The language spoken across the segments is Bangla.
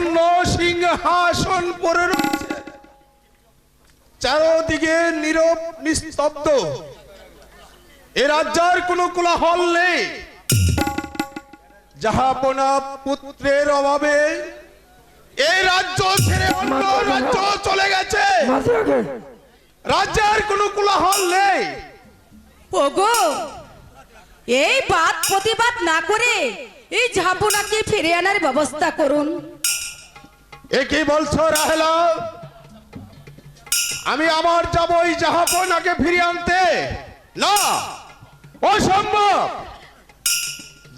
স্বর্ণ সিংহাসন পরে রয়েছে। চারদিকে নীরব নিস্তব্ধ। এ রাজ্যের কোনো কোলাহল নেই। যাহাপনা পুত্রের অভাবে এই রাজ্য ছেড়ে অন্য রাজ্য চলে গেছে। রাজ্যের কোনো কোলাহল নেই। ওগো এই বাদ প্রতিবাদ না করে এই ঝাপনাকে ফিরে আনার ব্যবস্থা করুন। এ কি বলছো, রাহেলা? আমি আমার যাব ওই জাহাপনাকে ফিরিয়ে আনতে। না অসম্ভব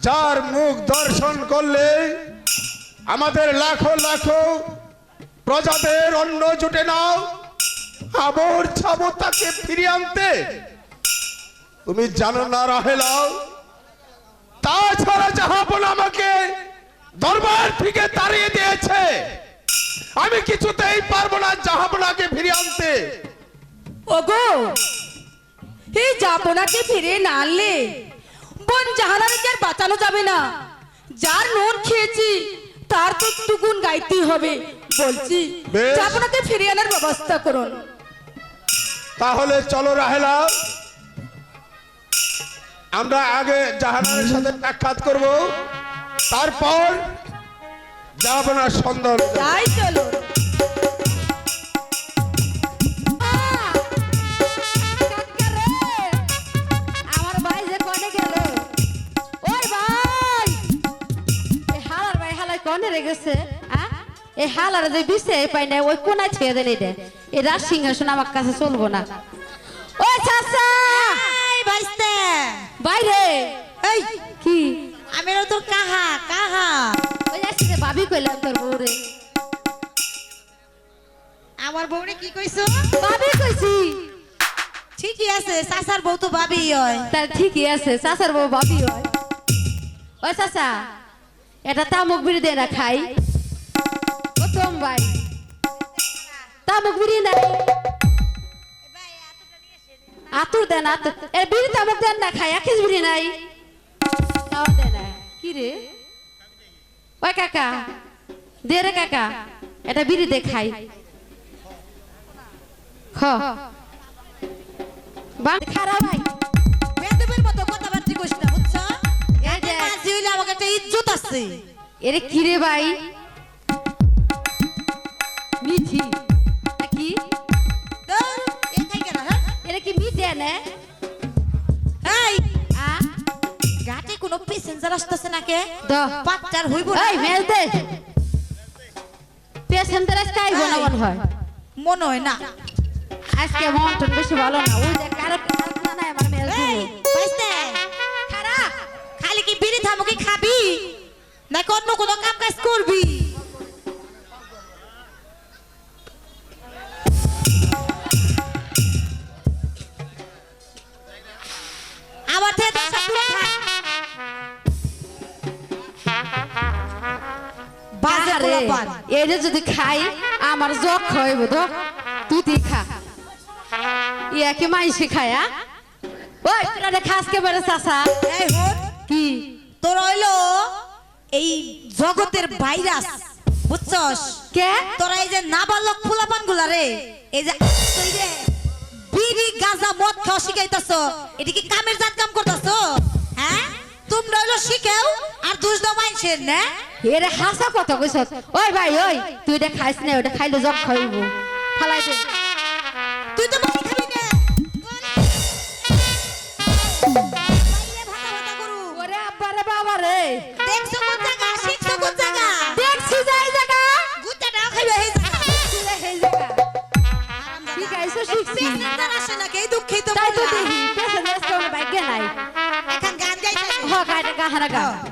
যার মুখ দর্শন করলে আমাদের লাখো লাখো প্রজাদের অন্ন জুটে নাও, আবর ছাবো তাকে ফিরিয়ে আনতে। তুমি জানো না, রাহেলা? তাছাড়া জাহাপন আমাকে, দরবার থেকে তাড়িয়ে দিয়েছে। আমি কিছুতেই পারব না জাহাপনাকে ফিরিয়ে আনতে। ওগো এই জাপনাকে ফিরে না আনলে বোন জাহানাকে আর বাঁচানো যাবে না। যার নুন খেয়েছি তার তো টুকুন গাইতেই হবে। বলছি। জাপনাকে ফিরে আনার ব্যবস্থা করুন। তাহলে চলো রাহেলা আমরা আগে জাহানের সাথে সাক্ষাৎ করব। তারপর জাহাপনার সন্ধান দেব। তাই চলো। আমার ভাই কনে গেল? ভাই! এই হালার ভাই হালাই কনে রে গেছে আ? এই যে বিছে পাই না ওই কোনায় ছেড়ে দেন এটা। এই রাজ সিংহাসন আমার কাছে চলবো না। চাচা! বাইরে! এই! কি? আমি তোর কাহা কাহা। ভাবি কইলাম তোর বউরে। আমার বউরে কি কইছো? ভাবি কইছি। ঠিকই আছে সাসার বউ তো ভাবি হয়। তার ঠিকই আছে চাচার বউ ভাবি হয়। ওই চাচা এটা তামুক বিড়ি দে না খাই? প্রথম ভাই। তামুক বিড়ি নাই। আতুর দেন আতুর। এ বিড়ি তামুক দেন না খাই একিস বিড়ি নাই। তাও দে কি রে? ওই কাকা দে রে কাকা এটা বিড়ি দে খাই খ বাং খারাপ ভাই বেদবের মতো কথাবার্তা কইছ না বুঝছ? এই যে। আমাকে একটা ইজ্জত আছে। এরে কি রে ভাই? মিঠি। এ কি? তো এই খাই কেন হ্যাঁ? এরে কি মিঠে না কোনো প্যাসেঞ্জার আসতেছে নাকি? পাঁচটার হইব এই মেল দে। প্যাসেঞ্জার আজকে আইব না মনে হয়? মনে হয় না। আজকে মন টন বেশি ভালো না। ওই যে কারও নাই আমার মেল দে পাইছে। খারাপ। খালি কি বিড়ি থামুকি খাবি? না অন্য কোনো কাম কাজ করবি? এটা যদি খাই আমার জগ খাইব তো। তুই তুই খা ইয়া কি মাইসি খায়? ওই তোরা খাস কে বেড়ে চাষা কি? তোর হইল এই জগতের ভাইরাস বুঝছস? কে? তোরা এই যে নাবালক ফুলাপানগুলা রে এই যে বিড়ি গাঁজা মদ খাওয়া শিখাইতাছ এটা কি কামের জাত কাম করতাছ? হ্যাঁ? তোমরা হলো শিখেও আর দুষ দমাইছেন না? এর হাসা কথা কইছ। ওই ভাই ওই তুই এটা খাইস না ওটা খাইলে জব খাইব। ফালাই দে। তুই তো মাই খাবি না। ওরে আব্বারে বাবা রে। দেখছ কোন carrega.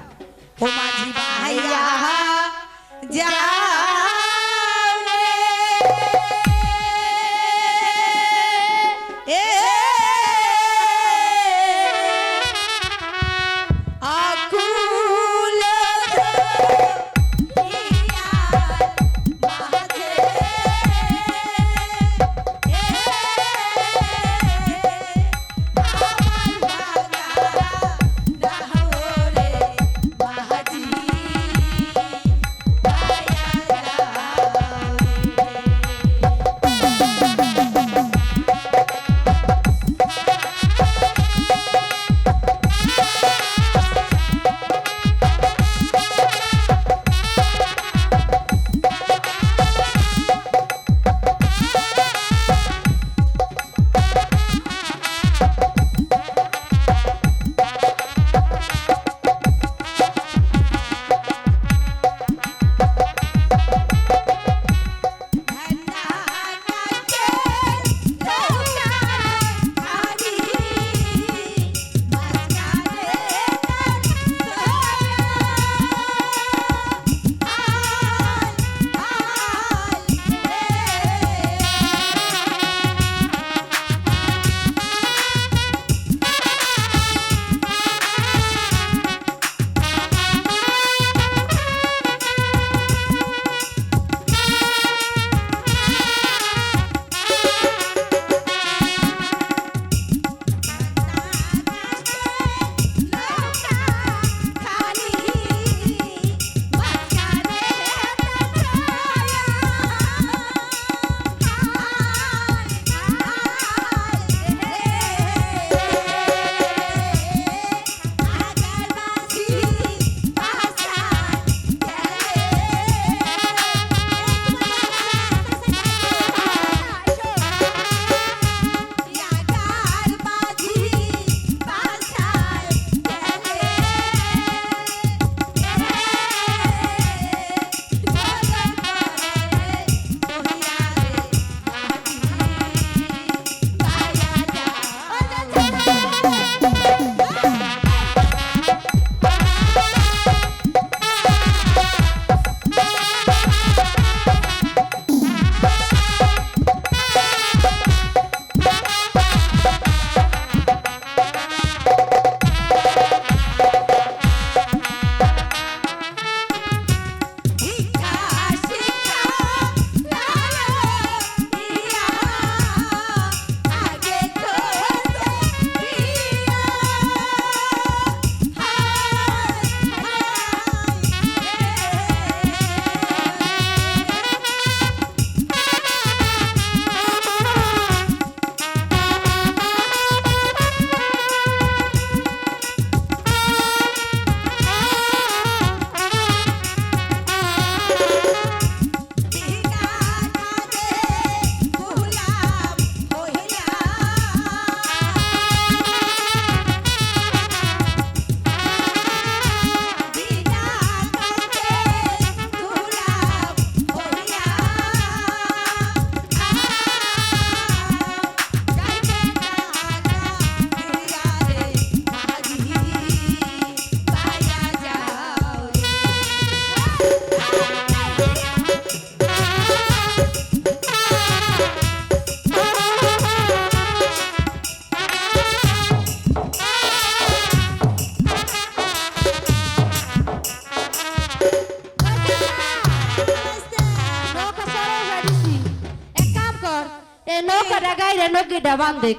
মাইরে নকিটা বান্ধে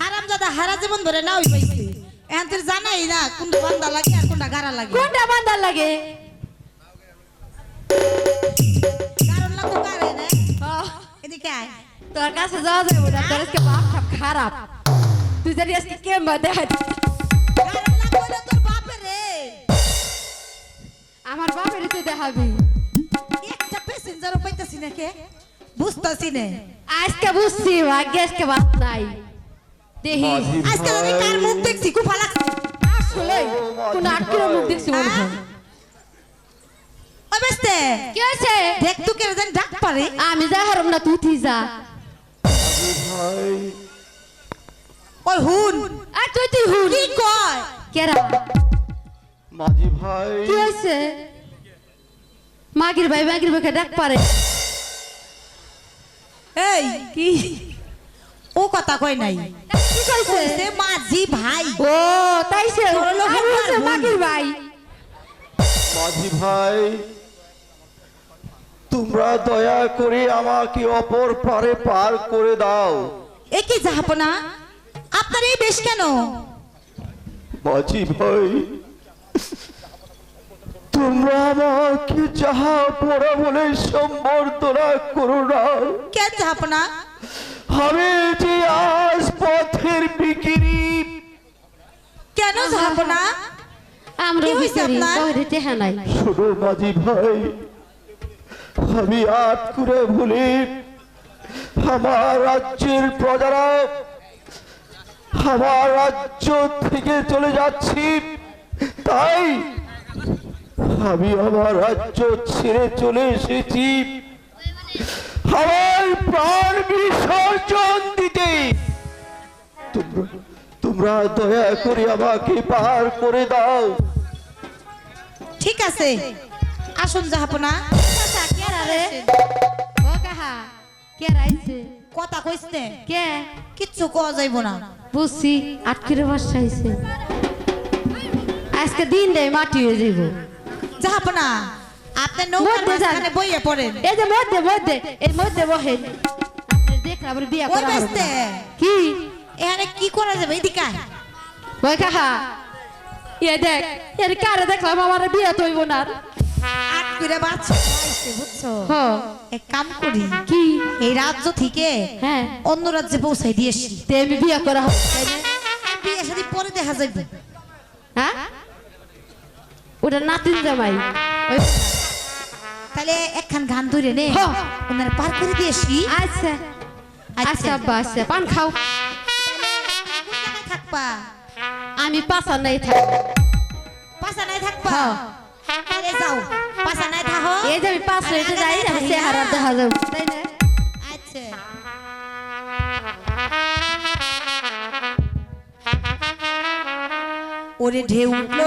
হারাম দাদা হারা জীবন ধরে না ওই পাইছে এখন তোর জানাই না কোনটা বান্দা লাগে আর কোনটা গারা লাগে। কোনটা বান্ধার লাগে? কারণ লাগতো গারে না। এদিকে আয়। তোর কাছে যাওয়া যাবে না তোর আজকে বাপ সব খারাপ। তুই জানি আজকে কেমন দেখা আমার বাপের তুই দেখাবি। একটা প্যাসেঞ্জারও পাইতাছি না কে? বুঝতাছি না। আজকে বুঝছি ভাগ্যে আজকে বাপ নাই। দেহি আজকে আমি কার মুখ দেখছি? খুব ভালো লাগছে আসলে কোন আটকির মুখ দেখছি মনে হয়। ওই কি হয়েছে? দেখ তো কে জানি ডাক পারে। আমি যা হারম না তুই তুই যা। ভাই। ওই হুন। আর তুই তুই হুন। কি কয়? কেরা? মাঝি ভাই। কি হয়েছে? মাগির ভাই মাগির ভাইকে ডাক পারে। এই কি? ও কথা কই নাই। কি কইছে কইছে মাঝি ভাই। ও তাই সে? হলো। মাগির ভাই। মাঝি ভাই তোমরা দয়া করে আমাকে অপর পারে পার করে দাও। এ কি জাহাপনা? আপনার এই বেশ কেন? মাঝি ভাই তোমরা আমাকে যাহা পড়া বলে সম্বর্ধনা করো না। কেন জাহাপনা আমি যে আজ পথের বিক্রি কেন জাহাপনা আমরা কি ভিখারি আপনার? টেহা নাই। শোনো মাঝি ভাই আমি আট করে ভুলি আমার রাজ্যের প্রজারা আমার রাজ্য থেকে চলে যাচ্ছি তাই আমি আমার রাজ্য ছেড়ে চলে এসেছি। আমার প্রাণ বিসর্জন দিতে। তোমরা তোমরা দয়া করে আমাকে পার করে দাও। ঠিক আছে। আসুন জাহাপনা। আচ্ছা কেরা রে ও কাহা কেরা আইছে? কথা কইছে কে? কিচ্ছু কওয়া যাইব না। বুঝছি আটকিরে বাসা আজকে দিন রে মাটি হয়ে যাইব। জাহাপনা আপনি। নৌকার মাঝখানে বইয়ে পড়েন। এই যে মধ্যে মধ্যে এই মধ্যে বহেন আপনার দেখলাম আবার বিয়া করা হবে। কি? এখানে কি করা যাবে? এদিকে আয়। ওই কাহা? এ দেখ এর কারে দেখলাম আমার বিয়া তৈব না। আর। আট করে বাচ্চা বুঝছ? এক কাম করি কি? এই রাজ্য থেকে হ্যাঁ। অন্য রাজ্যে পৌঁছাই দিয়েছি তে বিয়া করা হবে। না? বিয়ে শাদী পরে দেখা যাবে হ্যাঁ? ওটা নাতিন জামাই। তাহলে একখান গান ধরে নে। হ্যাঁ। ওনারা পার করে দিয়েছি আচ্ছা। আচ্ছা। আচ্ছা আব্বা আচ্ছা। পান খাও। থাকবা? আমি পাশা নাই থাকব পাশা নাই থাকবা? হ্যাঁ। তাহলে যাও। পাশা নাই থাকো এই যে আমি পাঁচ মিনিটে যাই না চেহারা দেখা যাবে তাই না? আচ্ছা। ওরে ঢেউ উঠল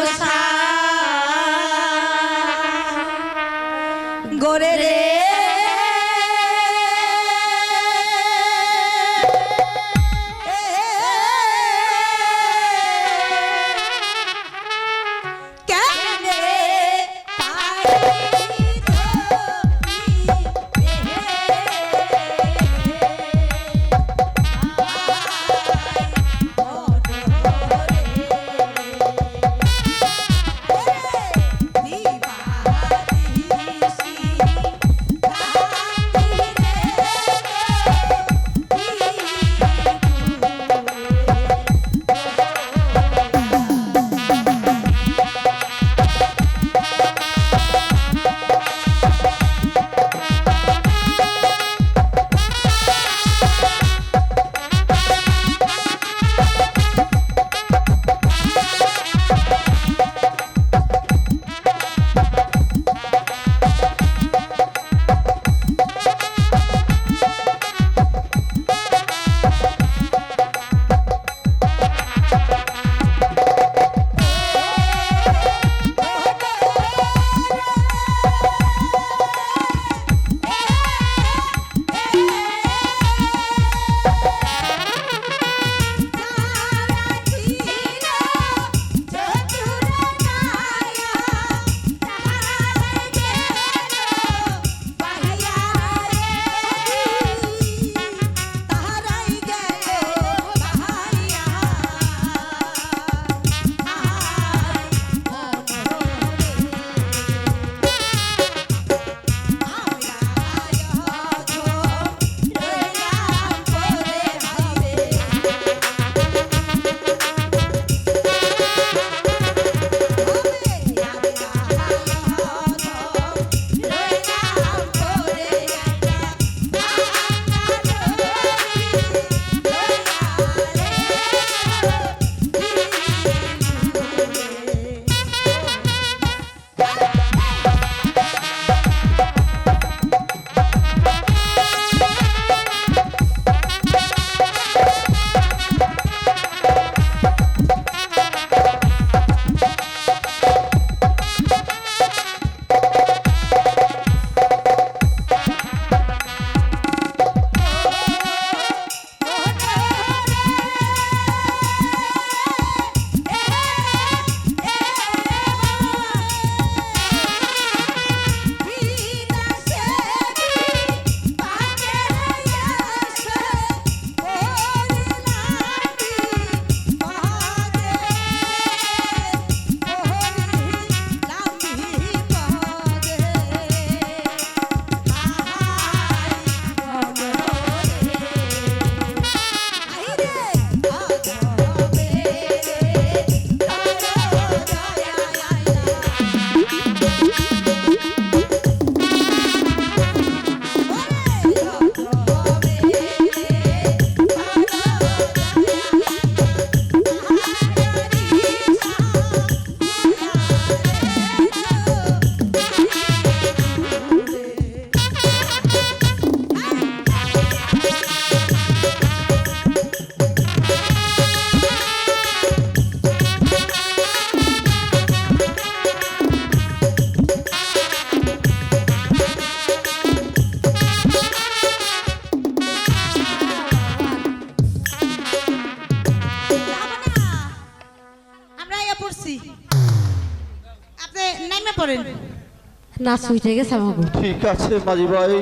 না সুইটে গেছে আমাকে ঠিক আছে মাঝি ভাই।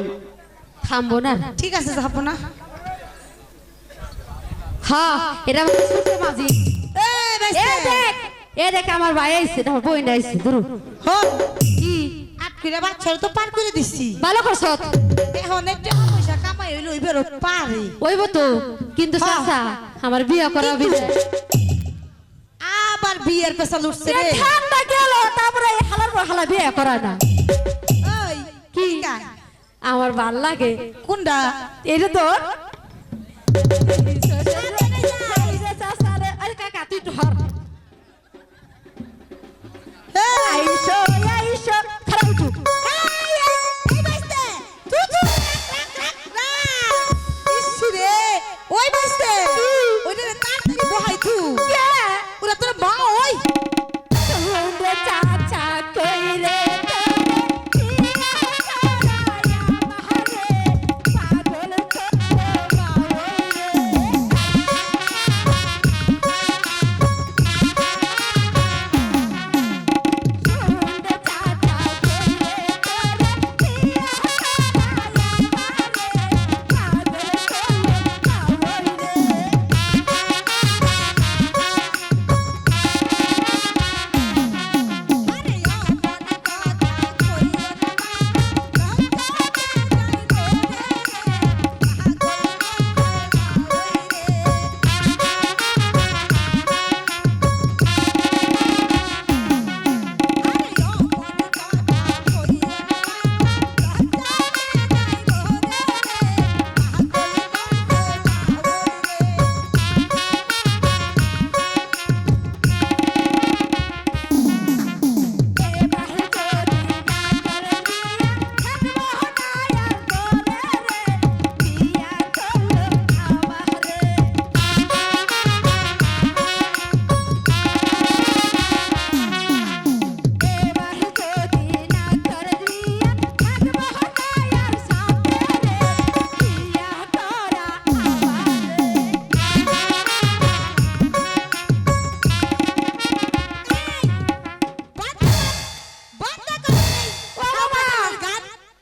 থামবো না? ঠিক আছে যাব না। হ্যাঁ এটা মাঝি। এ দেখ এ দেখ আমার ভাই আইছে আমার বই আইছে ধরু। হন কি আট করে বাচ্চারা তো পার করে দিছি। ভালো করছ? এখন একটু পয়সা কামাই হইল পারে। ওইব তো কিন্তু হ্যাঁ। চাচা আমার বিয়ে করা বিয়ে আবার বিয়ের পেশা লুটছে রে। ঠান্ডা গেল তারপরে এই হালার পর হালা বিয়ে করা না। আমার ভালো লাগে। কোনটা? এটা তুই একটু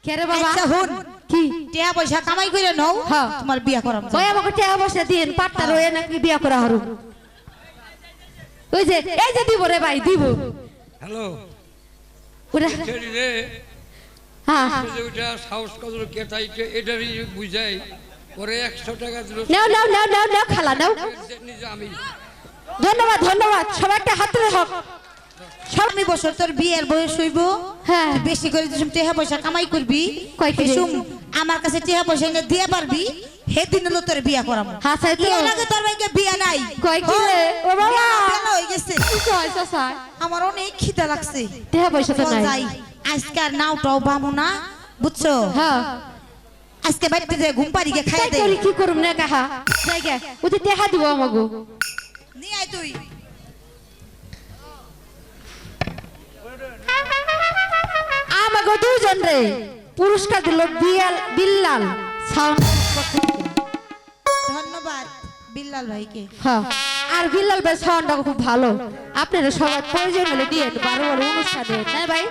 কেরে বাবা? আচ্ছা, হুন। কি? টিয়া পয়সা কামাই করে নাও হ্যাঁ। তোমার বিয়া করাম ওই আমাকে টাকা পয়সা দিন পাট্টা রয়ে নাকি বিয়া করা হারু ওই যে এই যে দিব রে ভাই দিব। হ্যালো। ওরা রে হ্যাঁ। ওটা সাহস কত এটারই বুঝাই। পরে একশো টাকা দিল। নাও নাও নাও নাও নাও খালা নাও। ধন্যবাদ ধন্যবাদ। সবাই একটা হাত তুলে হোক সামনে বছর তোর বিয়ের বয়স হইব? হ্যাঁ। বেশি করে যেসব টেহা পয়সা কামাই করবি আমার কাছে টেহা পয়সা এনে দিয়ে পারবি সেদিন হলো তোর বিয়া করাম। হ্যাঁ তো। এর তোর ভাইকে বিয়া নাই। কয় কি রে? ও বাবা! বিয়া হয়ে গেছে। কয় চাচা? আমার অনেক খিদা লাগছে। টাকা পয়সা তো নাই। আজকে আর নাওটাও বামু না বুঝছ? হ্যাঁ। আজকে বাড়িতে যে ঘুম খাই দে। কি করুম না কাহা? জায়গা ওতে টাকা দিব আমাগো। নিয়ে আয় তুই। আমাগো দুজন রে। পুরস্কার দিল বিয়াল বিল্লাল। ধন্যবাদ বিল্লাল ভাইকে। হ্যাঁ। আর বিল্লাল ভাই সাউন্ডটা খুব ভালো। আপনারা সবার প্রয়োজন হলে দিয়ে বারো বারো অনুষ্ঠান না ভাই?